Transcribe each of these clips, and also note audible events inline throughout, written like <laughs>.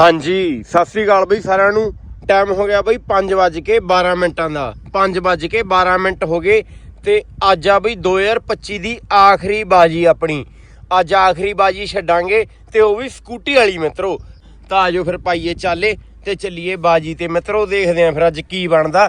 ਹਾਂਜੀ, ਸਤਿ ਸ੍ਰੀ ਅਕਾਲ ਬਈ ਸਾਰਿਆਂ ਨੂੰ। ਟਾਈਮ ਹੋ ਗਿਆ ਬਈ 5:12 ਮਿੰਟਾਂ ਦਾ। 5:12 ਮਿੰਟ ਹੋ ਗਏ ਤੇ ਅੱਜ ਆ ਬਈ 2025 ਦੀ ਆਖਰੀ ਬਾਜੀ ਆਪਣੀ। ਅੱਜ ਆਖਰੀ ਬਾਜੀ ਛੱਡਾਂਗੇ ਤੇ ਉਹ ਵੀ ਸਕੂਟੀ ਵਾਲੀ ਮਿੱਤਰੋ। ਤਾਂ ਆਜੋ ਫਿਰ ਪਾਈਏ ਚਾਲੇ ਤੇ ਚੱਲੀਏ ਬਾਜੀ ਤੇ। ਮਿੱਤਰੋ, ਦੇਖਦੇ ਆਂ ਫਿਰ ਅੱਜ ਕੀ ਬਣਦਾ।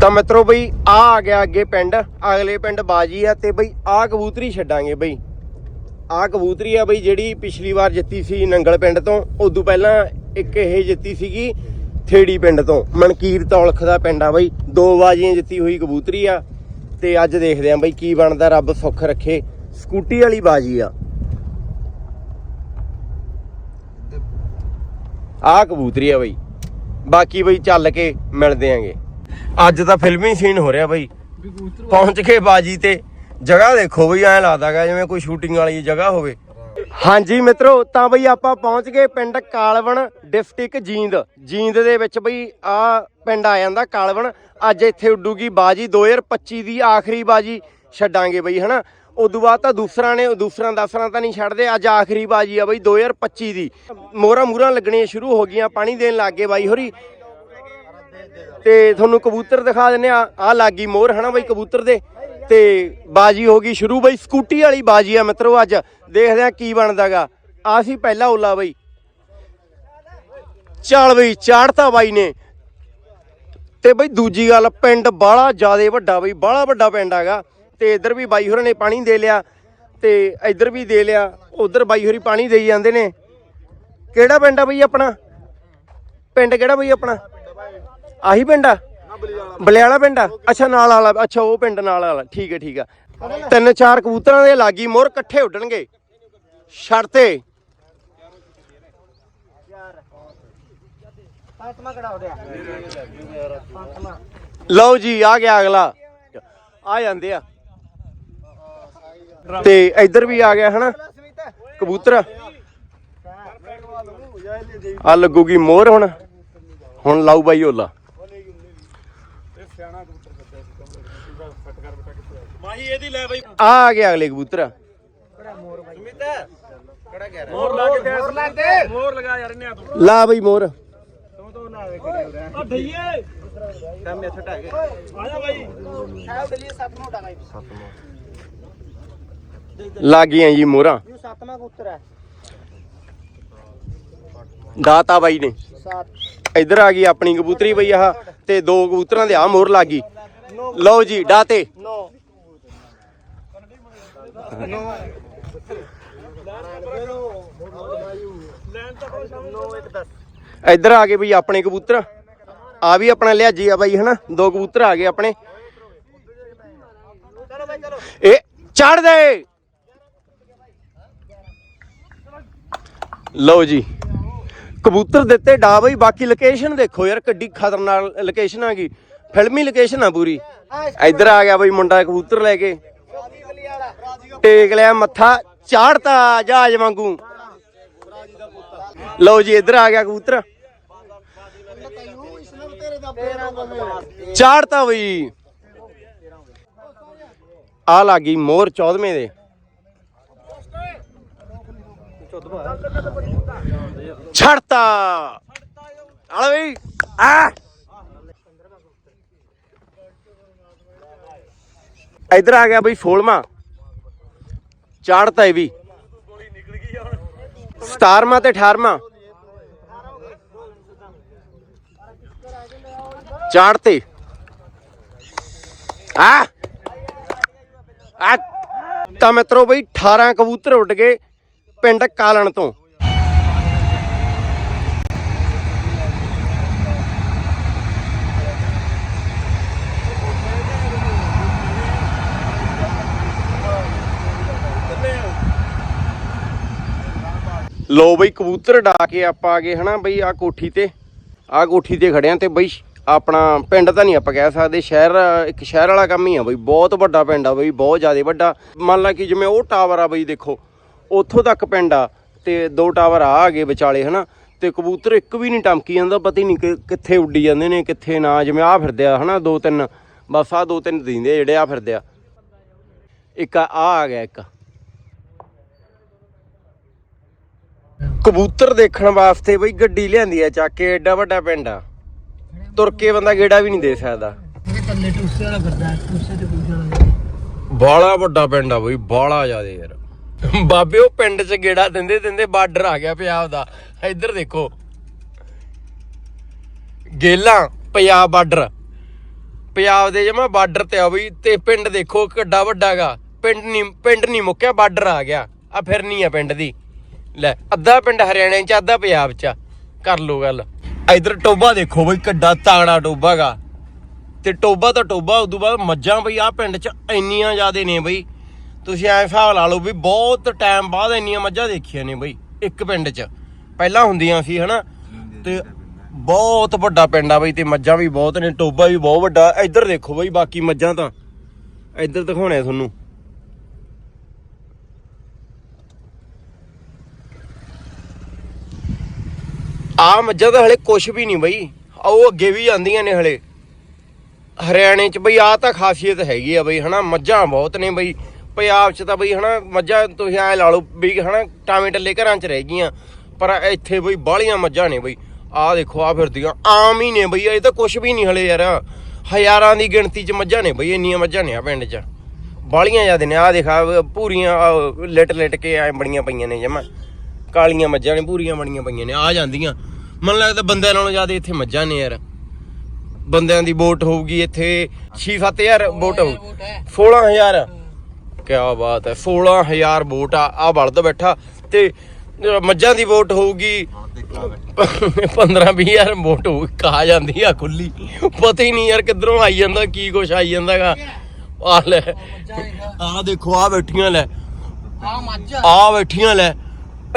ਤਾਂ ਮਿੱਤਰੋ ਬਈ ਆ ਆ ਗਿਆ ਅੱਗੇ ਪਿੰਡ। ਅਗਲੇ ਪਿੰਡ ਬਾਜੀ ਆ ਤੇ ਬਈ ਆ ਕਬੂਤਰੀ ਛੱਡਾਂਗੇ ਬਈ। ਆ ਕਬੂਤਰੀ ਆ ਬਈ ਜਿਹੜੀ ਪਿਛਲੀ ਵਾਰ ਜਿੱਤੀ ਸੀ ਨੰਗਲ ਪਿੰਡ ਤੋਂ ਉਦੋਂ ਪਹਿਲਾਂ ਇੱਕ ਇਹ ਜਿੱਤੀ ਸੀਗੀ ਥੇੜੀ ਪਿੰਡ ਤੋਂ। ਮਨਕੀਰ ਤੌਲਖ ਦਾ ਪਿੰਡ ਆ ਬਈ। ਦੋ ਬਾਜੀਆਂ ਜਿੱਤੀ ਹੋਈ ਕਬੂਤਰੀ ਆ ਤੇ ਅੱਜ ਦੇਖਦੇ ਆਂ ਬਈ ਕੀ ਬਣਦਾ ਰੱਬ ਸੁੱਖ ਰੱਖੇ। ਸਕੂਟੀ ਵਾਲੀ ਬਾਜੀ ਆ। ਆ ਕਬੂਤਰੀ ਆ ਬਈ। ਬਾਕੀ ਬਈ ਚੱਲ ਕੇ ਮਿਲਦੇ ਆਂਗੇ। ਅੱਜ ਤਾਂ ਫਿਲਮੀ ਸੀਨ ਹੋ ਰਿਹਾ ਬਈ। ਪਹੁੰਚ ਕੇ ਬਾਜੀ ਤੇ ਜਗ੍ਹਾ ਦੇਖੋ ਬਈ, ਐਂ ਲੱਗਦਾਗਾ ਜਿਵੇਂ ਕੋਈ ਸ਼ੂਟਿੰਗ ਵਾਲੀ ਜਗ੍ਹਾ ਹੋਵੇ। ਹਾਂਜੀ ਮਿੱਤਰੋ, ਤਾਂ ਬਈ ਆਪਾਂ ਪਹੁੰਚ ਗਏ ਪਿੰਡ ਕਾਲਵਣ ਡਿਸਟ੍ਰਿਕਟ ਜੀਂਦ। ਜੀਂਦ ਦੇ ਵਿੱਚ ਬਈ ਆ ਪਿੰਡ ਆ ਜਾਂਦਾ ਕਾਲਵਣ। ਅੱਜ ਇੱਥੇ ਉੱਡੂਗੀ ਬਾਜੀ 2025 ਦੀ ਆਖਰੀ ਬਾਜੀ ਛੱਡਾਂਗੇ ਬਈ, ਹਨਾ? ਉਦੋਂ ਬਾਅਦ ਤਾਂ ਦੂਸਰਾ ਨੇ, ਦੂਸਰਾ ਦਸਰਾ ਤਾਂ ਨਹੀਂ ਛੱਡਦੇ, ਅੱਜ ਆਖਰੀ ਬਾਜੀ ਆ ਬਈ 2025 ਦੀ। ਮੋਹਰਾਂ ਮੂਹਰਾਂ ਲੱਗਣੀਆਂ ਸ਼ੁਰੂ ਹੋ ਗਈਆਂ, ਪਾਣੀ ਦੇਣ ਲੱਗ ਗਏ ਬਾਈ ਹੋਰੀ। ਤੇ ਤੁਹਾਨੂੰ ਕਬੂਤਰ ਦਿਖਾ ਦਿੰਨੇ ਆ ਆ ਲੱਗੀ ਮੋਹਰ, ਹਨਾ ਬਈ, ਕਬੂਤਰ ਦੇ? ਤੇ ਬਾਜੀ ਹੋ ਗਈ ਸ਼ੁਰੂ ਬਈ, ਸਕੂਟੀ ਵਾਲੀ ਬਾਜੀ ਆ ਮਿੱਤਰੋ ਅੱਜ। ਦੇਖਦੇ ਆ ਕੀ ਬਣਦਾਗਾ। ਆ ਸੀ ਪਹਿਲਾ ਓਲਾ ਬਈ। ਚੱਲ ਬਈ, ਚਾੜਤਾ ਬਾਈ ਨੇ। ਤੇ ਬਈ ਦੂਜੀ ਗੱਲ, ਪਿੰਡ ਬਾਲਾ ਜਿਆਦੇ ਵੱਡਾ ਬਈ ਬਾਲਾ ਵੱਡਾ ਪਿੰਡ ਹੈਗਾ। ਤੇ ਇੱਧਰ ਵੀ ਬਾਈ ਹੋਰਾਂ ਨੇ ਪਾਣੀ ਦੇ ਲਿਆ। ਤੇ ਇੱਧਰ ਵੀ ਦੇ ਲਿਆ। ਉਧਰ ਬਾਈ ਹੋਰੀ ਪਾਣੀ ਦੇਈ ਜਾਂਦੇ ਨੇ। ਕਿਹੜਾ ਪਿੰਡ ਆ ਬਈ ਆਪਣਾ? ਪਿੰਡ ਕਿਹੜਾ ਬਈ ਆਪਣਾ? ਆਹੀ ਪਿੰਡ ਆ? ਬਲਿਆਲਾ ਪਿੰਡ। ਆ? ਅੱਛਾ ਨਾਲ ਵਾਲਾ ਅੱਛਾ ਉਹ ਪਿੰਡ ਨਾਲ ਵਾਲਾ। ਠੀਕ ਹੈ ਠੀਕ ਆ ਤਿੰਨ ਚਾਰ ਕਬੂਤਰਾਂ ਦੇ ਲਾਗੀ ਮੋਰ ਇਕੱਠੇ ਉੱਡਣਗੇ। ਛੜਤੇ ਹੋ ਲਓ ਜੀ ਆ ਗਿਆ ਅਗਲਾ। ਆ ਜਾਂਦੇ ਆ। ਤੇ ਇੱਧਰ ਵੀ ਆ ਗਿਆ ਹਨਾ? ਕਬੂਤਰ। ਆ ਲੱਗੂਗੀ ਮੋਹਰ ਹੁਣ। ਹੁਣ ਲਾਊ ਬਾਈ ਓਲਾ। ਮਾਹੀ ਇਹਦੀ ਲੈ ਬਈ। ਆ ਆ ਗਿਆ ਅਗਲੇ ਕਬੂਤਰ। ਸੁਮਿਤ ਕਿਹੜਾ ਕਹਿ ਰਿਹਾ? ਮੋਰ ਲਾ ਕੇ ਮੋਰ ਲਗਾ ਯਾਰ ਇਹਨੇ ਤੂੰ ਲਾ ਬਈ ਮੋਹਰ ਤੂੰ ਤੋਂ ਨਾ ਵੇਖ ਕਿਹੜੇ ਹੋ ਰਿਹਾ ਆ ਢਈਏ। ਕੰਮ ਇੱਥੇ ਟਾ ਗਿਆ। ਆ ਜਾ ਬਾਈ। ਦੇ ਮੋਹਰਾਂ ਇਹ ਸੱਤਵਾਂ ਕਬੂਤਰ ਹੈ। ਦਾਤਾ ਬਾਈ ਨੇ। ਸੱਤ। ਇੱਧਰ ਆ ਗਈ ਆਪਣੀ ਕਬੂਤਰੀ ਬਈ ਆਹ ਤੇ ਦੋ ਕਬੂਤਰਾਂ ਦੇ ਆ ਮੋਹਰ ਲੱਗ ਗਈ। ਲਓ ਜੀ ਡਾਤੇ ਨੌ। ਨੌ <laughs> ਇੱਧਰ ਆ ਗਏ ਬਈ ਆਪਣੇ ਕਬੂਤਰ। ਆ ਵੀ ਆਪਣਾ ਲਿਆਜੀ ਆ ਬਾਈ ਹਨਾ? ਦੋ ਕਬੂਤਰ ਆ ਗਏ ਆਪਣੇ। ਇਹ ਚੜ ਦੇ। ਲਓ ਜੀ। ਕਬੂਤਰ ਦਿੱਤੇ ਡਾ ਬਈ ਬਾਕੀ ਲੋਕੇਸ਼ਨ ਦੇਖੋ ਯਾਰ ਕਿੱਡੀ ਖਤਰਨਾਕ ਲੋਕੇਸ਼ਨ ਆ ਗਈ। ਫਿਲਮੀ ਲੋਕੇਸ਼ਨ ਆ ਪੂਰੀ। ਇੱਧਰ ਆ ਗਿਆ ਬਈ ਮੁੰਡਾ ਕਬੂਤਰ ਲੈ ਕੇ। ਟੇਕ ਲਿਆ ਮੱਥਾ, ਚਾੜਤਾ ਜਹਾਜ਼ ਵਾਂਗੂ। ਲਓ ਜੀ, ਇੱਧਰ ਆ ਗਿਆ ਕਬੂਤਰ। ਚਾੜਤਾ ਬਈ। ਆ ਲੱਗੀ ਮੋਰ 14ਵੇਂ ਦੇ। ਛੜਤਾ। ਆਲ ਬਈ। ਆ। ਇੱਧਰ ਆ ਗਿਆ ਬਈ 16ਵਾਂ ਚਾੜਤਾ ਇਹ ਵੀ। 17ਵਾਂ ਤੇ 18ਵਾਂ ਚਾੜਤੇ। ਆ। ਆ ਤਾਂ ਮਿੱਤਰੋ ਬਈ 18 ਕਬੂਤਰ ਉੱਡ ਗਏ ਪਿੰਡ ਕਾਲਣ ਤੋਂ। ਲੋ ਬਈ, ਕਬੂਤਰ ਡਾ ਕੇ ਆਪਾਂ ਆ ਗਏ ਹਨਾ ਬਈ ਆ ਕੋਠੀ ਤੇ ਆ ਕੋਠੀ ਤੇ ਖੜਿਆ ਤੇ ਬਈ। ਆਪਣਾ ਪਿੰਡ ਤਾਂ ਨਹੀਂ ਆਪਾਂ ਕਹਿ ਸਕਦੇ, ਸ਼ਹਿਰ, ਇੱਕ ਸ਼ਹਿਰ ਵਾਲਾ ਕੰਮ ਹੀ ਆ ਬਈ। ਬਹੁਤ ਵੱਡਾ ਪਿੰਡ ਆ ਬਈ, ਬਹੁਤ ਜ਼ਿਆਦਾ ਵੱਡਾ। ਮੰਨ ਲਾ ਕਿ ਜਿਵੇਂ ਉਹ ਟਾਵਰ ਆ ਬਈ, ਦੇਖੋ, ਉੱਥੋਂ ਤੱਕ ਪਿੰਡ ਆ ਤੇ ਦੋ ਟਾਵਰ ਆ ਆ ਗਏ ਵਿਚਾਲੇ, ਹਨਾ। ਤੇ ਕਬੂਤਰ ਇੱਕ ਵੀ ਨਹੀਂ ਟਮਕੀ ਜਾਂਦਾ, ਪਤਾ ਹੀ ਨਹੀਂ ਕਿ- ਕਿੱਥੇ ਉੱਡੀ ਜਾਂਦੇ ਨੇ, ਕਿੱਥੇ ਨਾ। ਜਿਵੇਂ ਆ ਫਿਰਦੇ ਆ, ਹਨਾ, ਦੋ ਤਿੰਨ, ਬਸ ਆ ਦੋ ਤਿੰਨ ਦਿੰਦੇ ਜਿਹੜੇ ਆ ਫਿਰਦੇ ਆ। ਇੱਕ ਆ ਆ ਗਿਆ ਇੱਕ। ਕਬੂਤਰ ਦੇਖਣ ਵਾਸਤੇ ਬਈ ਗੱਡੀ ਲਿਆਂਦੀ ਆ ਚੱਕ ਕੇ ਐਡਾ ਵੱਡਾ ਪਿੰਡ ਆ। ਤੁਰ ਕੇ ਬੰਦਾ ਗੇੜਾ ਵੀ ਨਹੀਂ ਦੇ ਸਕਦਾ। ਇਹ ਕੱਲੇ ਟੂਸੇ ਵਾਲਾ ਫਿਰਦਾ ਟੂਸੇ ਤੇ ਪੁੱਛਣਾ ਬਾਲਾ ਵੱਡਾ ਪਿੰਡ ਆ ਬਈ ਬਾਲਾ ਜ਼ਿਆਦੇ ਯਾਰ। ਬਾਬੇ ਉਹ ਪਿੰਡ 'ਚ ਗੇੜਾ ਦਿੰਦੇ ਦਿੰਦੇ ਬਾਰਡਰ ਆ ਗਿਆ ਪੰਜਾਬ ਦਾ। ਇੱਧਰ ਦੇਖੋ। ਗੇਲਾਂ ਪੰਜਾਬ ਬਾਰਡਰ। ਪੰਜਾਬ ਦੇ ਜਮਾ ਬਾਰਡਰ ਤੇ ਆ ਬਈ ਤੇ ਪਿੰਡ ਦੇਖੋ ਕਿੱਡਾ ਵੱਡਾਗਾ ਪਿੰਡ ਨਹੀਂ ਪਿੰਡ ਨਹੀਂ ਮੁੱਕਿਆ ਬਾਰਡਰ ਆ ਗਿਆ। ਆ ਫਿਰ ਨਹੀਂ ਆ ਪਿੰਡ ਦੀ। ਲੈ ਅੱਧਾ ਪਿੰਡ ਹਰਿਆਣੇ 'ਚ ਅੱਧਾ ਪੰਜਾਬ 'ਚ। ਕਰ ਲੋ ਗੱਲ। ਇਧਰ ਟੋਬਾ ਦੇਖੋ ਬਈ ਕਿੱਡਾ ਤਾਗੜਾ ਟੋਬਾਗਾ ਤੇ ਟੋਬਾ ਤਾਂ ਟੋਬਾ ਉਦੋਂ ਬਾਅਦ ਮੱਝਾਂ ਬਈ ਆ ਪਿੰਡ 'ਚ ਇੰਨੀਆਂ ਜ਼ਿਆਦੇ ਨੇ ਬਈ। ਤੁਸੀਂ ਐ ਹਿਸਾਬ ਲਾ ਲਓ ਵੀ ਬਹੁਤ ਟਾਈਮ ਬਾਅਦ ਇੰਨੀਆਂ ਮੱਝਾਂ ਦੇਖੀਆਂ ਨੇ ਬਈ ਇੱਕ ਪਿੰਡ 'ਚ। ਪਹਿਲਾਂ ਹੁੰਦੀਆਂ ਸੀ ਹਨਾ? ਤੇ ਬਹੁਤ ਵੱਡਾ ਪਿੰਡ ਆ ਬਈ ਤੇ ਮੱਝਾਂ ਵੀ ਬਹੁਤ ਨੇ ਟੋਬਾ ਵੀ ਬਹੁਤ ਵੱਡਾ। ਇੱਧਰ ਦੇਖੋ ਬਈ ਬਾਕੀ ਮੱਝਾਂ ਤਾਂ। ਇੱਧਰ ਦਿਖਾਉਣੇ ਤੁਹਾਨੂੰ। ਆ ਮੱਝਾਂ ਤਾਂ ਹਲੇ ਕੁਝ ਵੀ ਨਹੀਂ ਬਈ। ਉਹ ਅੱਗੇ ਵੀ ਜਾਂਦੀਆਂ ਨੇ ਹਲੇ। ਹਰਿਆਣੇ ਚ ਬਈ ਆ ਤਾਂ ਖਾਸੀਅਤ ਹੈਗੀ ਆ ਬਈ, ਹਨਾ? ਮੱਝਾਂ ਬਹੁਤ ਨੇ ਬਈ। ਪੰਜਾਬ ਚ ਤਾਂ ਬਈ, ਹਨਾ, ਮੱਝਾਂ ਤੁਸੀਂ ਐ ਲਾ ਲਓ ਵੀ, ਹਨਾ, ਟਾਵੇਂ ਟੱਲੇ ਘਰਾਂ ਚ ਰਹਿ ਗਈਆਂ। ਪਰ ਇੱਥੇ ਬਈ ਬਾਹਲੀਆਂ ਮੱਝਾਂ ਨੇ ਬਈ। ਆਹ ਦੇਖੋ ਆ ਫਿਰਦੀਆਂ। ਆਮ ਹੀ ਨੇ ਬਈ, ਇਹ ਤਾਂ ਕੁਝ ਵੀ ਨਹੀਂ ਹਲੇ ਯਾਰ। ਹਜ਼ਾਰਾਂ ਦੀ ਗਿਣਤੀ ਚ ਮੱਝਾਂ ਨੇ ਬਈ, ਇੰਨੀਆਂ ਮੱਝਾਂ ਨੇ ਆ ਪਿੰਡ ਚ। ਬਾਹਲੀਆਂ ਜ਼ਿਆਦੇ ਨੇ। ਆ ਦੇਖਾ ਪੂਰੀਆਂ ਲਿਟ ਲਿਟ ਕੇ ਐ ਬੜੀਆਂ ਪਈਆਂ ਨੇ ਜਮਾ। ਕਾਲੀਆਂ ਮੱਝਾਂ ਨੇ ਪੂਰੀਆਂ ਬੜੀਆਂ ਪਈਆਂ ਨੇ ਆ ਜਾਂਦੀਆਂ। ਮਨ ਲੱਗਦਾ ਬੰਦਿਆਂ ਨਾਲੋਂ ਜ਼ਿਆਦਾ ਇੱਥੇ ਮੱਝਾਂ ਨੇ ਯਾਰ। ਬੰਦਿਆਂ ਦੀ ਵੋਟ ਹੋਊਗੀ ਇੱਥੇ 6-7000 ਵੋਟ ਹੋਊ। 16000 ਕੀ ਬਾਤ ਹੈ 16000 ਵੋਟ ਆ ਆ ਬਲਦ ਬੈਠਾ। ਤੇ ਮੱਝਾਂ ਦੀ ਵੋਟ ਹੋਊਗੀ 15-20000 ਵੋਟ ਹੋਊ ਕਹਾ ਜਾਂਦੀ ਆ ਖੁੱਲੀ। ਪਤਾ ਹੀ ਨਹੀਂ ਯਾਰ ਕਿੱਧਰੋਂ ਆਈ ਜਾਂਦਾ ਕੀ ਕੁਛ ਆਈ ਜਾਂਦਾਗਾ। ਆ ਲੈ। ਆ ਦੇਖੋ ਆ ਬੈਠੀਆਂ ਲੈ। ਆ ਮੱਝ ਆ ਬੈਠੀਆਂ ਲੈ।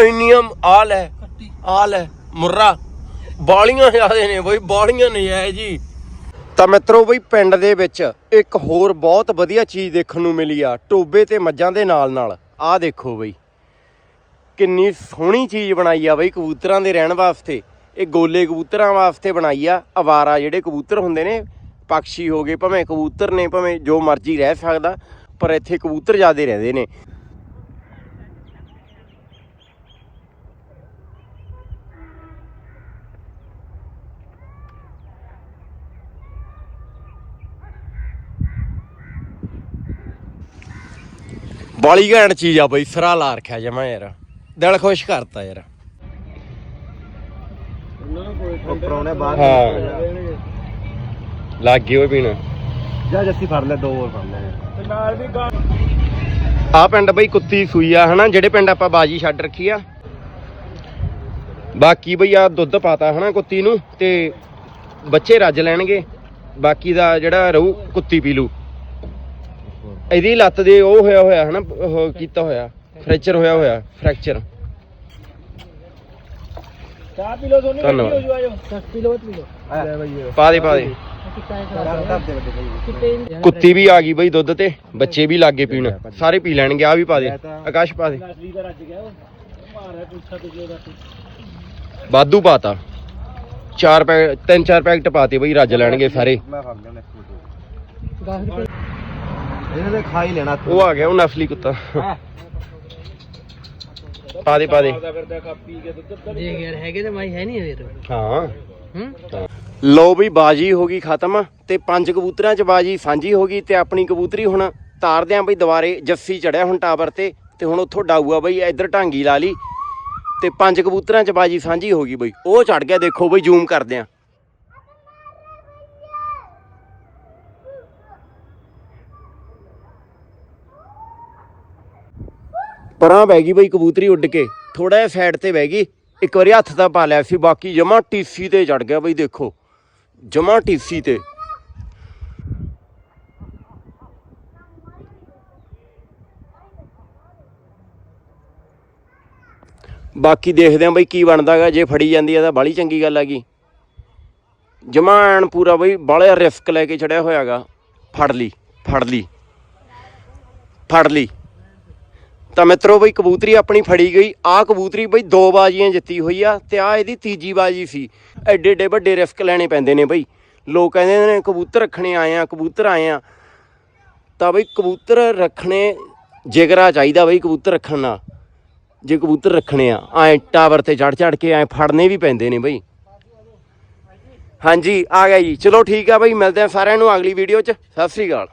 ਇੰਨੀਆਂ ਆ ਲੈ ਆ ਲੈ ਮੁਰਰਾ। ਬਾਲੀਆਂ ਜ਼ਿਆਦੇ ਨੇ ਬਈ ਬਾਲੀਆਂ ਨਜਾਇਜ਼ ਜੀ। ਤਾਂ ਮਿੱਤਰੋ ਬਈ ਪਿੰਡ ਦੇ ਵਿੱਚ ਇੱਕ ਹੋਰ ਬਹੁਤ ਵਧੀਆ ਚੀਜ਼ ਦੇਖਣ ਨੂੰ ਮਿਲੀ ਆ ਟੋਬੇ ਤੇ ਮੱਝਾਂ ਦੇ ਨਾਲ ਨਾਲ। ਆਹ ਦੇਖੋ ਬਈ ਕਿੰਨੀ ਸੋਹਣੀ ਚੀਜ਼ ਬਣਾਈ ਆ ਬਈ ਕਬੂਤਰਾਂ ਦੇ ਰਹਿਣ ਵਾਸਤੇ। ਇਹ ਗੋਲੇ ਕਬੂਤਰਾਂ ਵਾਸਤੇ ਬਣਾਈ ਆ ਅਵਾਰਾ ਜਿਹੜੇ ਕਬੂਤਰ ਹੁੰਦੇ ਨੇ ਪੰਛੀ ਹੋ ਗਏ ਭਾਵੇਂ ਕਬੂਤਰ ਨੇ ਭਾਵੇਂ ਜੋ ਮਰਜ਼ੀ ਰਹਿ ਸਕਦਾ ਪਰ ਇੱਥੇ ਕਬੂਤਰ ਜ਼ਿਆਦੇ ਰਹਿੰਦੇ ਨੇ। ਬਾਲੀ ਘੈਂਟ ਚੀਜ਼ ਆ ਬਈ ਸਰਾ ਲਾ ਰੱਖਿਆ ਜਮਾ ਯਾਰ। ਦਿਲ ਖੁਸ਼ ਕਰਤਾ ਯਾਰ। ਉਹ ਪਰੌਣੇ ਬਾਹਰ ਹਾਂ। ਲੱਗ ਗਈ ਓਏ ਪੀਣ। ਜਾ ਜੱਸੀ ਫੜ ਲੈ ਦੋ ਹੋਰ ਫੜ ਲੈ। ਤੇ ਨਾਲ ਗਾਂ ਆ ਪਿੰਡ ਬਈ ਕੁੱਤੀ ਸੂਈ ਆ ਹਨਾ? ਜਿਹੜੇ ਪਿੰਡ ਆਪਾਂ ਬਾਜੀ ਛੱਡ ਰੱਖੀ ਆ। ਬਾਕੀ ਬਈ ਆ ਦੁੱਧ ਪਾਤਾ ਹਨਾ ਕੁੱਤੀ ਨੂੰ ਤੇ ਬੱਚੇ ਰੱਜ ਲੈਣਗੇ। ਬਾਕੀ ਦਾ ਜਿਹੜਾ ਰਹੂ ਕੁੱਤੀ ਪੀ ਲੂ। ਇਹਦੀ ਲੱਤ ਦੇ ਉਹ ਹੋਇਆ ਹੋਇਆ ਹਨਾ ਉਹ ਕੀਤਾ ਹੋਇਆ ਫ੍ਰੈਕਚਰ ਹੋਇਆ ਹੋਇਆ ਫ੍ਰੈਕਚਰ। ਚਾਹ ਪੀ ਲੋ ਸੋਨੀ ਧੰਨਵਾਦ। ਹੋ ਜੂ ਆਜੋ 10 ਕਿਲੋ ਕਿਲੋ ਲੈ ਬਈ ਪਾ ਦੇ ਪਾ ਦੇ। ਕੁੱਤੀ ਵੀ ਆ ਗਈ ਬਈ ਦੁੱਧ ਤੇ ਬੱਚੇ ਵੀ ਲੱਗੇ ਪੀਣ। ਸਾਰੇ ਪੀ ਲੈਣਗੇ ਆ ਵੀ ਪਾ ਦੇ। ਆਕਾਸ਼ ਪਾ ਦੇ। ਅਸਲੀ ਦਾ ਰੱਜ ਗਿਆ ਉਹ ਮਾਰਿਆ ਪੁੱਛਾ ਤੇ ਜੋ ਦਾ ਵਾਧੂ ਪਾਤਾ। ਚਾਰ ਪੈਕ ਤਿੰਨ ਚਾਰ ਪੈਕਟ ਪਾਤੇ ਬਈ ਰੱਜ ਲੈਣਗੇ ਸਾਰੇ। ਮੈਂ ਫੜ ਲਿਆ ਨੈਕਸਟ 10 ਰੁਪਏ ਇਹਨੇ ਤੇ ਖਾ ਹੀ ਲੈਣਾ ਉਹ ਆ ਗਿਆ ਉਹ ਨਸਲੀ ਕੁੱਤਾ। ਪਾ ਦੇ ਪਾ ਦੇ। ਦਾ ਫਿਰਦਾ ਕਾਪੀ ਕੇ ਦੁੱਧ ਦੇਖ ਯਾਰ ਹੈਗੇ ਤੇ ਮਾਈ ਹੈ ਨਹੀਂ ਇਹਦੇ ਹਾਂ। ਹੂੰ? ਲੋ ਵੀ ਬਾਜੀ ਹੋ ਗਈ ਖਤਮ ਤੇ ਪੰਜ ਕਬੂਤਰਾਂ ਚ ਬਾਜੀ ਸਾਂਝੀ ਹੋ ਗਈ ਤੇ ਆਪਣੀ ਕਬੂਤਰੀ ਹੁਣ ਤਾਰਦੇ ਆਂ ਬਈ ਦੁਬਾਰੇ ਜੱਸੀ ਚੜਿਆ ਹੁਣ ਟਾਵਰ ਤੇ ਤੇ ਹੁਣ ਉੱਥੋਂ ਡਾਊਆ ਬਈ ਇੱਧਰ ਢਾਂਗੀ ਲਾ ਲਈ ਤੇ ਪੰਜ ਕਬੂਤਰਾਂ ਚ ਬਾਜੀ ਸਾਂਝੀ ਹੋ ਗਈ ਬਈ। ਉਹ ਚੜ ਗਿਆ ਦੇਖੋ ਬਈ ਜ਼ੂਮ ਕਰਦੇ ਆਂ ਪਰਾਂ ਬਹਿ ਗਈ ਬਈ ਕਬੂਤਰੀ ਉੱਡ ਕੇ ਥੋੜਾ ਜਿਹਾ ਸਾਈਡ ਤੇ ਬਹਿ ਗਈ, ਇੱਕ ਵਾਰੀ ਹੱਥ ਤਾਂ ਪਾ ਲਿਆ ਸੀ, ਬਾਕੀ ਜਮਾ ਟੀਸੀ ਤੇ ਚੜ ਗਿਆ ਬਈ ਦੇਖੋ, ਜਮਾ ਟੀਸੀ ਤੇ। ਬਾਕੀ ਦੇਖਦੇ ਆਂ ਬਈ ਕੀ ਬਣਦਾਗਾ ਜੇ ਫੜੀ ਜਾਂਦੀ ਆ ਤਾਂ ਬਾਲੀ ਚੰਗੀ ਗੱਲ ਹੈਗੀ ਜਮਾ ਐਨ ਪੂਰਾ ਬਈ ਬਾਲੇ ਰਿਸਕ ਲੈ ਕੇ ਚੜਿਆ ਹੋਇਆਗਾ ਫੜ ਲਈ ਫੜ ਲਈ ਫੜ ਲਈ। ਤਾਂ ਮਿੱਤਰੋ ਬਈ ਕਬੂਤਰੀ ਆਪਣੀ ਫੜੀ ਗਈ। ਆ ਕਬੂਤਰੀ ਬਈ ਦੋ ਬਾਜੀਆਂ ਜਿੱਤੀ ਹੋਈ ਆ ਤੇ ਆ ਇਹਦੀ ਤੀਜੀ ਬਾਜੀ ਸੀ। ਐਡੇ ਐਡੇ ਵੱਡੇ ਰਿਸਕ ਲੈਣੇ ਪੈਂਦੇ ਨੇ ਬਈ। ਲੋਕ ਕਹਿੰਦੇ ਨੇ ਕਬੂਤਰ ਰੱਖਣੇ ਆਏ ਆ, ਕਬੂਤਰ ਆਏ ਆ। ਤਾਂ ਬਈ ਕਬੂਤਰ ਰੱਖਣੇ ਜਿਗਰਾ ਚਾਹੀਦਾ ਬਈ ਕਬੂਤਰ ਰੱਖਣ ਨਾਲ। ਜੇ ਕਬੂਤਰ ਰੱਖਣੇ ਆ, ਐ ਟਾਵਰ ਤੇ ਚੜ ਚੜ ਕੇ ਐ ਫੜਨੇ ਵੀ ਪੈਂਦੇ ਨੇ ਬਈ। ਹਾਂਜੀ, ਆ ਗਿਆ ਜੀ। ਚਲੋ ਠੀਕ ਆ ਬਈ, ਮਿਲਦੇ ਆ ਸਾਰਿਆਂ ਨੂੰ ਅਗਲੀ ਵੀਡੀਓ 'ਚ। ਸਤਿ ਸ੍ਰੀ ਅਕਾਲ।